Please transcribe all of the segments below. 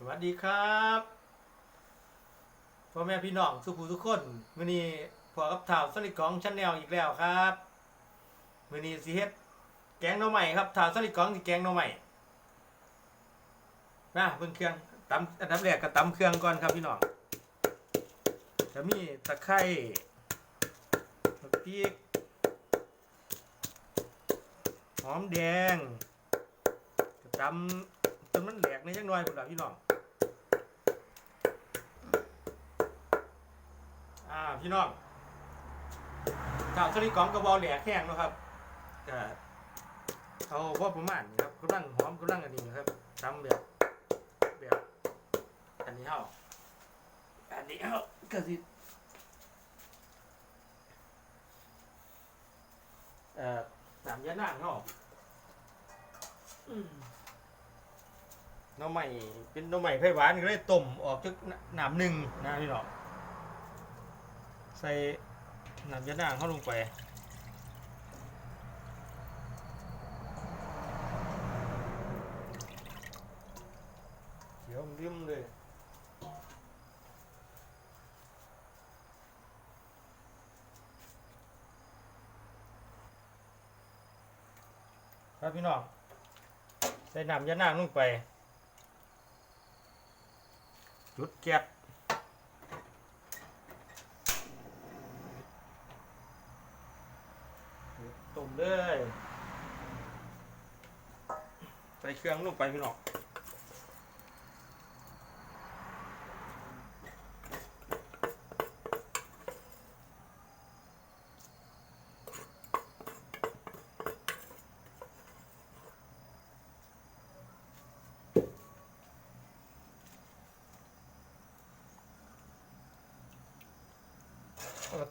สวัสดีครับพ่อแม่พี่น้องสุภูทุกคนมื้อนี้พอกับถ่าวสลิดกองชั้นแนวอีกแล้วครับมื้อนี้สิเฮ็ดแกงหน่อใหม่ครับถ่าวสลิดกองสิแกงหน่อใหม่นะเบิ่งเครื่องตำอันดับแรกก็ตำเครื่องก่อนครับพี่น้องจะมีตะไคร้พริกหอมแดงตำจนมันแหลกในจังหน่อยพุ่นล่ะพี่น้อง อ่าพี่น้องข่าวสลิดกองกระบอกแหลกแห้งเนาะครับก็เอาพอประมาณนี้ครับกำลังหอมกำลังอันนี้ครับทำแบบแบบอันนี้เฮาอันนี้เฮาก็สิเอ่อสามยะนางเฮาอืมหน้ำใหม่เป็นหน้ำใหม่ไผ่หวานก็เลยต้มออกจากน้ำหนึ่งนะพี่น้อง ใส่น้ำยะนางเข้าลงไปเขียวริมเลยครับพี่น้องใส่น้ำยะนางลงไปจุดแก๊ส ต้มเลยใส่ เครื่องลงไปพี่น้อง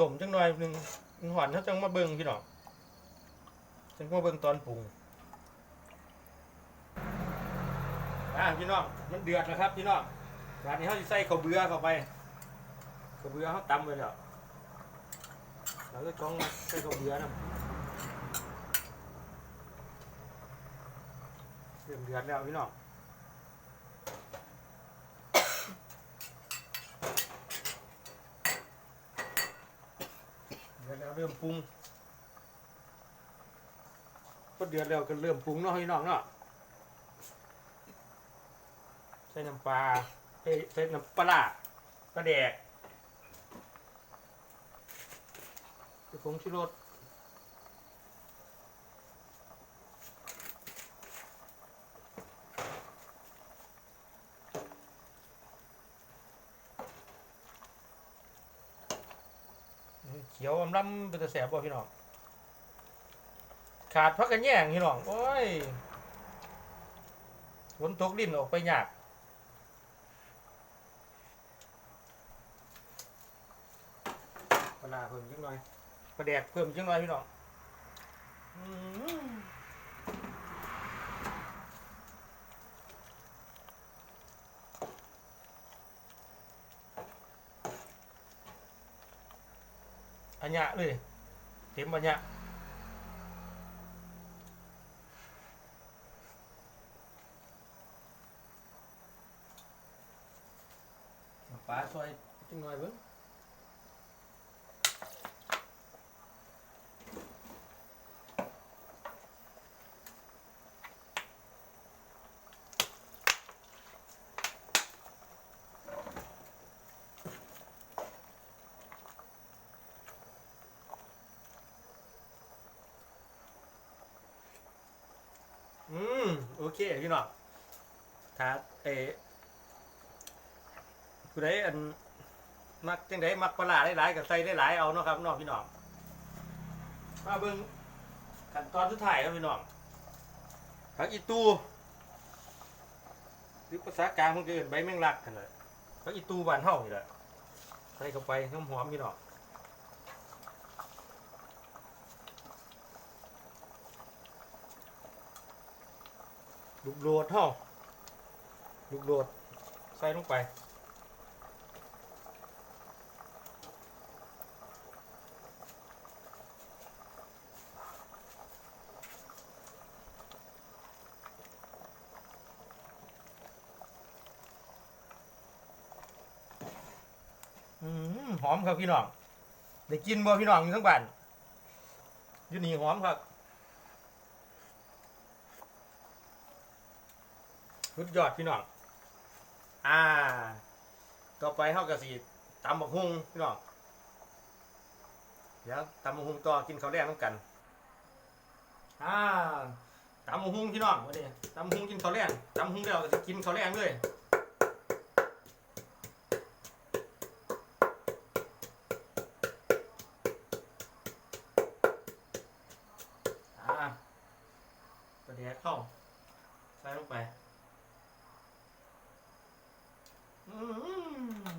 ต้มจังหน่อยหนึ่งหอนเขาจังมาเบิ่งพี่น้องฉันก็เบิ่งตอนปรุง อ่าพี่น้องมันเดือดนะครับพี่น้องร้านนี้เขาจะใส่ข้าวเบื่อเข้าไปข้าวเบื่อเขาตำไปแล้วเราก็จ้องมาใส่ข้าวเบื่อนะเริ่มเดือดแล้วพี่น้องเดือดแล้วเริ่มปรุงก็เดือดแล้วก็เริ่มปรุงเนาะพี่น้องเนาะใส่ น้ำปลาเอ้ยใส่น้ำปลาปลาแดกใส่ผงชูรสเขียวอมล้ำเป็นตะแสบบ่พี่น้อง ขาดพักกันแย่งพี่น้อง โอ้ยฝนตกดินออกไปยากปลาร้า เพิ่มจังหน่อยปลาแดกเพิ่มจังหน่อยพี่น้องอืมอันยะเลยเต็มอันยะปลาซอยจังหน่อยเบิ่งอืม โอเคพี่น้องถ้าเออผู้ใดอันมักจังไดมักปลาร้หลายๆก็ใส่หลายๆเอาเนาะครับน้องพี่น้องมาเบิ่งขั้นตอนสุดท้ายครับพี่น้องผักอีตูหรือภาษากลางมันเอิ้นใบแมงลักกันเลยผักอีตูบานเฮานี่แหละใส่เข้าไปน้ำหอมพี่น้อง ลูกโดดเท่าลูกโดดใส่ลงไปหอมครับพี่น้องได้กินบ่พี่น้องอยู่ทั้งบ้านอยู่นี่หอมครับ สุดยอดพี่น้อง อ่า ต่อไปเฮากะสิตำบักฮุงพี่น้อง เดี๋ยวตำบักฮุงต่อกินข้าวแรงน้ำกัน อ่าตำบักฮุงพี่น้องวันนี้ตำบักฮุงกินข้าวแรงตำบักฮุงแล้วก็จะกินข้าวแรงเลยอ่าประเดี๋ยวเข้าใส่ลงไปอืม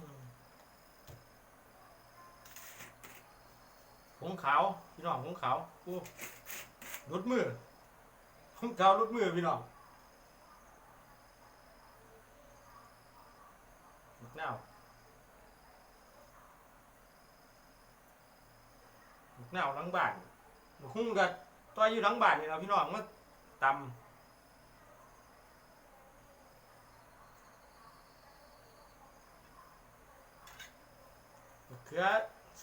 ผง ขาวพี่น้องผงขาวอู้รุดมือผงขาวรุดมือพี่น้องบักนาวบักนาวหลังบ้านบักหุ้งกับตัวอยู่หลังบ้านนี่เราพี่น้องมาตำมะเขือ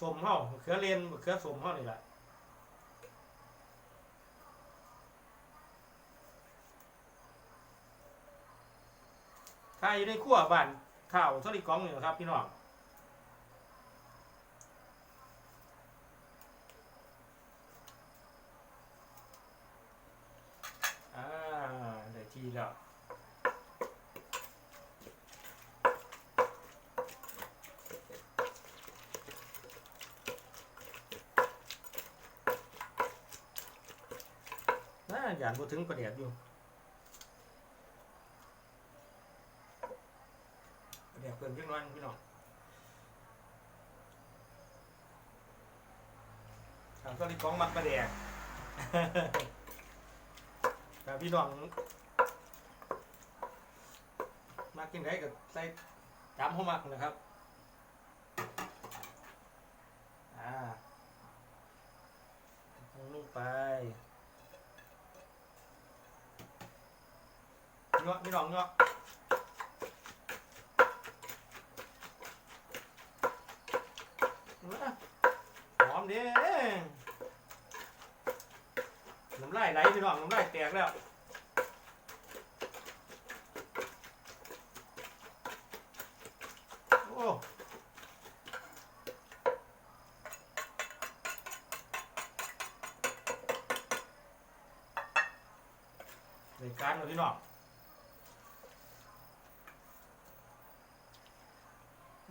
สมเฮามะเขือเลนมะเขือสมเฮานี่แหละถ้าอยู่ในครัวบ้านข้าวสลิกองนี่แหละครับ พี่น้องอ่าได้ทีแล้ว ยากพูดถึงประเดี๋ยวอยู่ประเดี๋ยวเพิ่นขึ้นวันพี่น้องทางก็รีบของมักประเดี๋ยวแต่พี่น้องมักกินได้กับใส่จำเข้ามักนะครับ อ่าลงไป เงาะพี่น้องเงาะหอมเด้น้ำลายไหลพี่น้องน้ำลายแตกแล้วโอ้รายการเลยพี่น้อง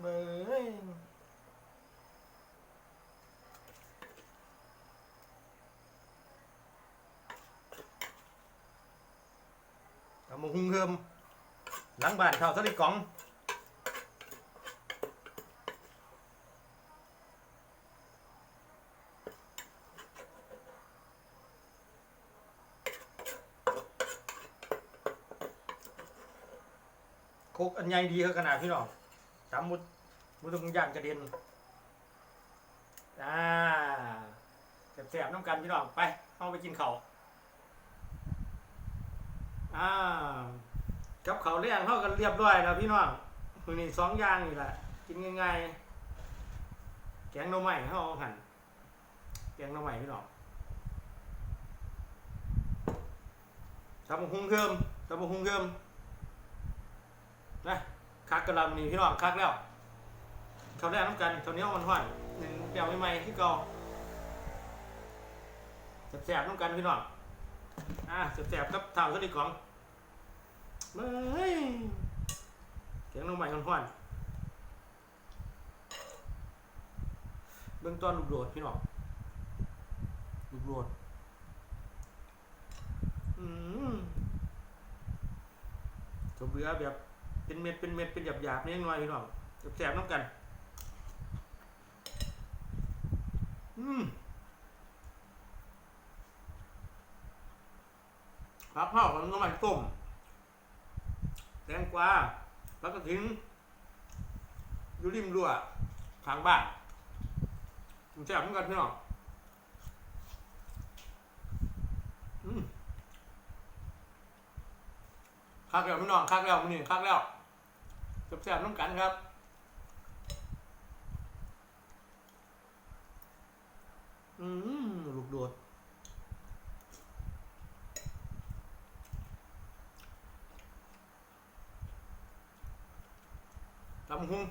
เบยตำมงหุงเฮิมหลังบ้านข้าสลิดกล่องโคกอันใหญ่ดีคือขนาดพี่น้อง ตำมุดมุดตรงย่านกระเด็นอ่าแสบๆน้ำกันพี่น้องไปเข้าไปกินเขาอ่ากับเขาวแรงเข้ากันเรียบร้อยแล้วพี่น้องมือนี้สองอย่างนี่แหละกินง่ายๆแกงหน่อไม้เข้าหั่นแกงหน่อไม้พี่น้องตำหุ่งเพิ่มตำหุ่งเพิ่มนะ คักกระลำนี่พี่น้องคักแล้วเขาได้น้ำกันเขาวเนี้ยวมันห้อนหนึ่งเปียวใหม่ๆที่เก่าแสบๆน้ำกันพี่น้องอ่าแสบๆครับเท่าสดิของเฮ้ยเสียงน้องใหม่ห้อนๆเบื้องต้นลูกโดดพี่น้องลูกโดดอืมตัวเบื่อแบบ เป็นเม็ดเป็นเม็ดเป็นหยาบๆนิดหน่อยพี่น้องแสบๆน้ำกัน อืมผักเผาของน้ำมันต้มแตงกวาแล้วก็ทิ้งอยู่ริมรั้วทางบ้านมันแซ่บเหมือนกันพี่น้องคักแล้วพี่น้องคักแล้วมันนี่คักแล้ว แซ่บๆน้ำกันครับอืมลูกโดดตำหุ้ง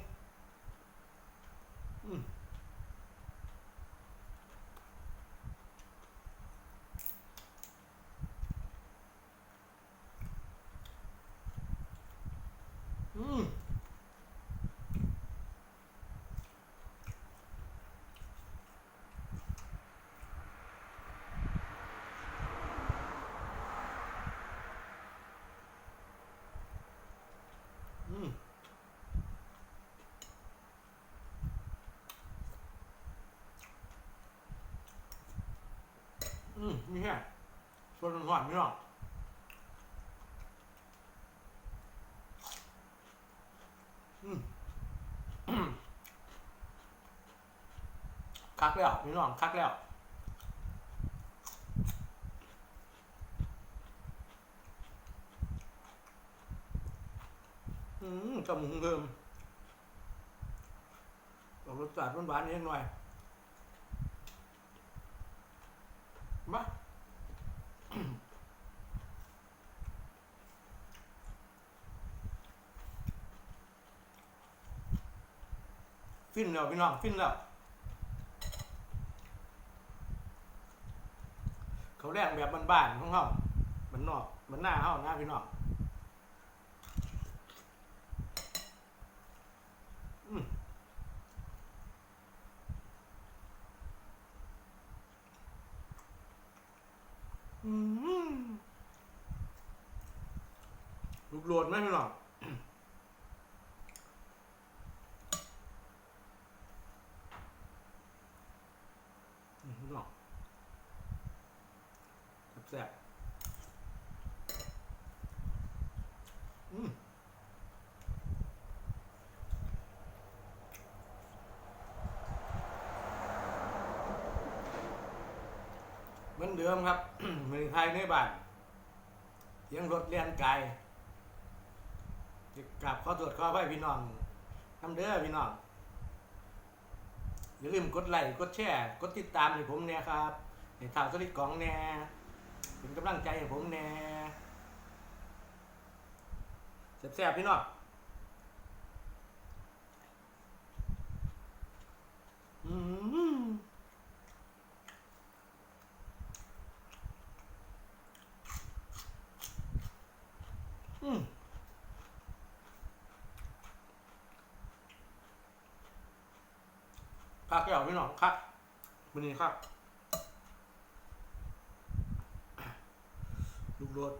อืมนี่แค่ส่วนหวานไม่หรอกอืมคักแล้วพี่น้องคักแล้วอืมกับหมูเพิ่มออกรสชาติหวานๆนิดหน่อย มาฟินแล้วพี่น้องฟินแล้วเขาแรงแบบบ้านๆของเขามันนอกมันหน้าเขาหน้าพี่น้อง อืมอืมลูก โหลดไหมพี่น้องอืมพี่น้องแซ่บอืมเหมือนเดิมครับ มือไทยในบ้านยังรถเลียนไกล จะกลับขอตรวจขอไว้พี่น้องทำเด้อพี่น้องอย่าลืมกดไลค์กดแชร์กดติดตามให้ผมเนี่ยครับในข่าวสลิดกล่องแน่เป็นกำลังใจให้ผมแน่แซ่บๆพี่น้องอืม อืม คักแก้วพี่น้องคักมันนี่คักลูกรถ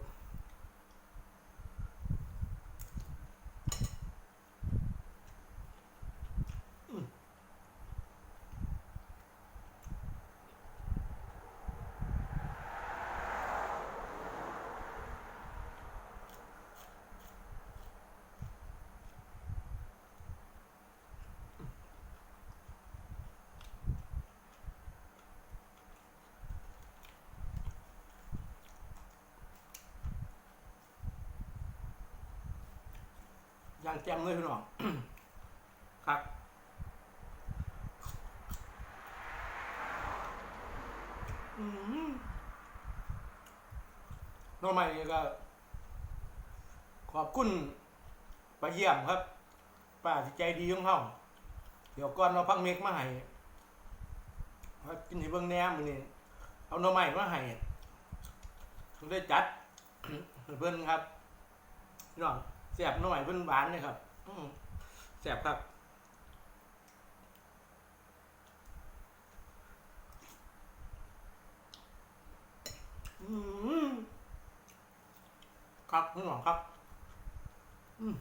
างแจ่มเลยพี่น้องคักอืมน้องใหม่ก็ ขอบคุณป้าเยี่ยมครับป้าใจดีของเขาเดี๋ยวก่อนเราพักเมกมาให้ว่กินที่เบื้องแหนมอนี่เอาน่อไม้มาให้ได้จัดเพื่อนครับน้อง สบหน่อยเพิ่นหวานเลยครับแสบครับอืมครับพี่น้องครับ อืม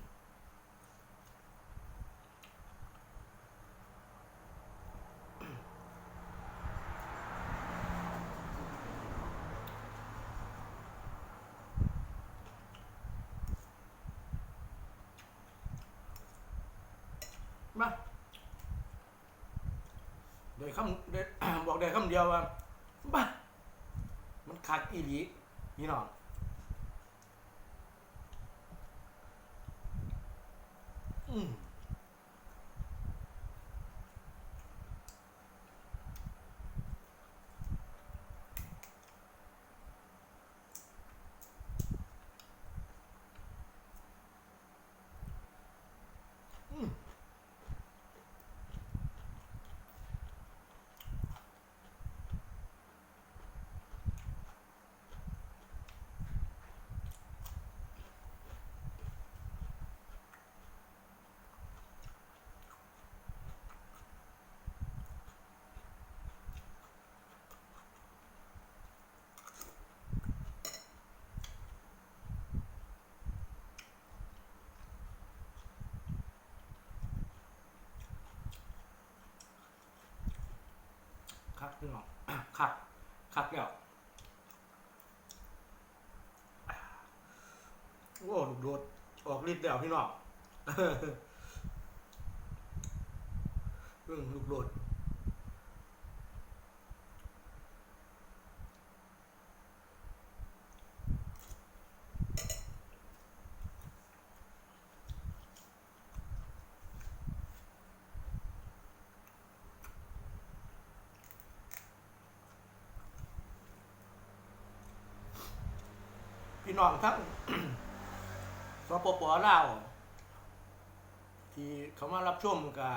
มาโดยคำเดี๋ยบอกได้คำเดียวว่าบ้ามันขาดอีหลีนี่น้องอืม พี่น้องคักคักแล้วโอ้ลูกโดดออกฤทธิ์แล้วพี่น้องอืมลูกโดด น้องทั้งสปปลาวที่เขามารับชมกับ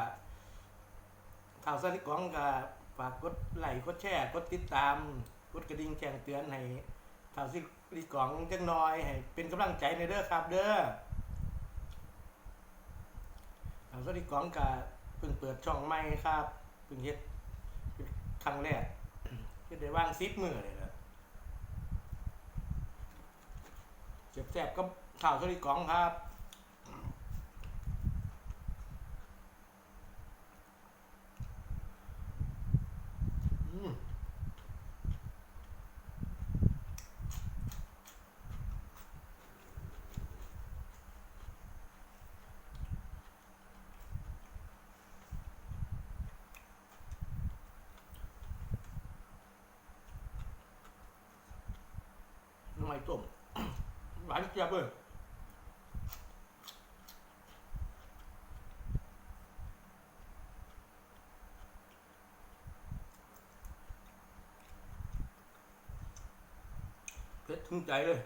ข่าวสารกองกับฝากกดไลค์กดแชร์กดติดตามกดกระดิ่งแจ้งเตือนให้ข่าวสารกองจังน้อยให้เป็นกำลังใจในเด้อครับเด้อข่าวสารกองกับเพิ่งเปิดช่องใหม่ครับเพิ่งเฮ็ดครั้งแรกเฮ็ดได้ว่างซิปมือเลยนะ เจ็บแสบก็ข่าวสลิดกล่องครับอืมน้ำมันต้ม หวานเจี๊ยบเลยเผ็ดถึงใจเลย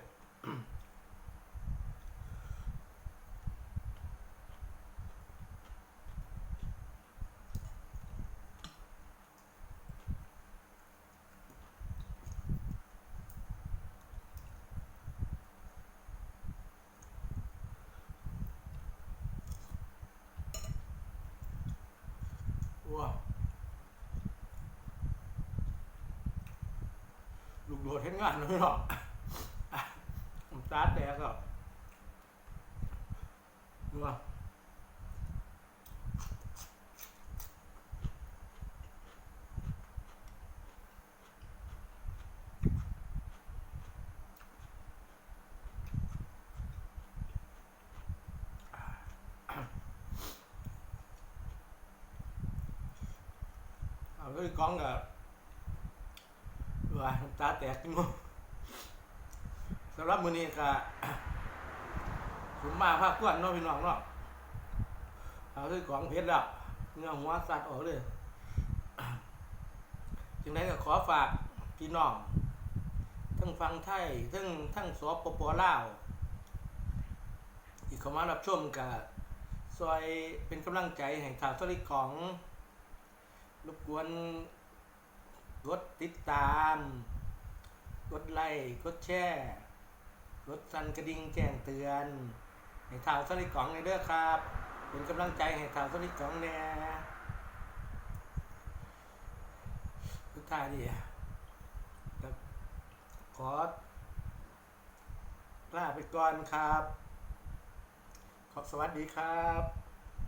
ดเห็นงานเลยหรอกผมตาแตกอะว้าเอาเลยกล้องกับ ว้าตาแตกงงสำหรับมือนี้ก็ผมมาภาคกวนเนาะพี่น้องเนาะเอาด้วยของเพชรแล้วเนื้อหัวสัตว์ออกเลยจึงนั้นก็ขอฝากพี่น้องทั้งฟังไทยทั้งทั้งสปปลาวที่เขามารับชมกับซอยเป็นกำลังใจให้ข่าวสลิของรบกวน กดติดตาม กดไลค์กดแชร์กดสั่นกระดิ่งแจ้งเตือน ให้ทางสลิดกองในเด้อครับ เป็นกำลังใจให้ทางสลิดกองแน่สุดท้าดีครับขอลาไปก่อนครับ ขอสวัสดีครับ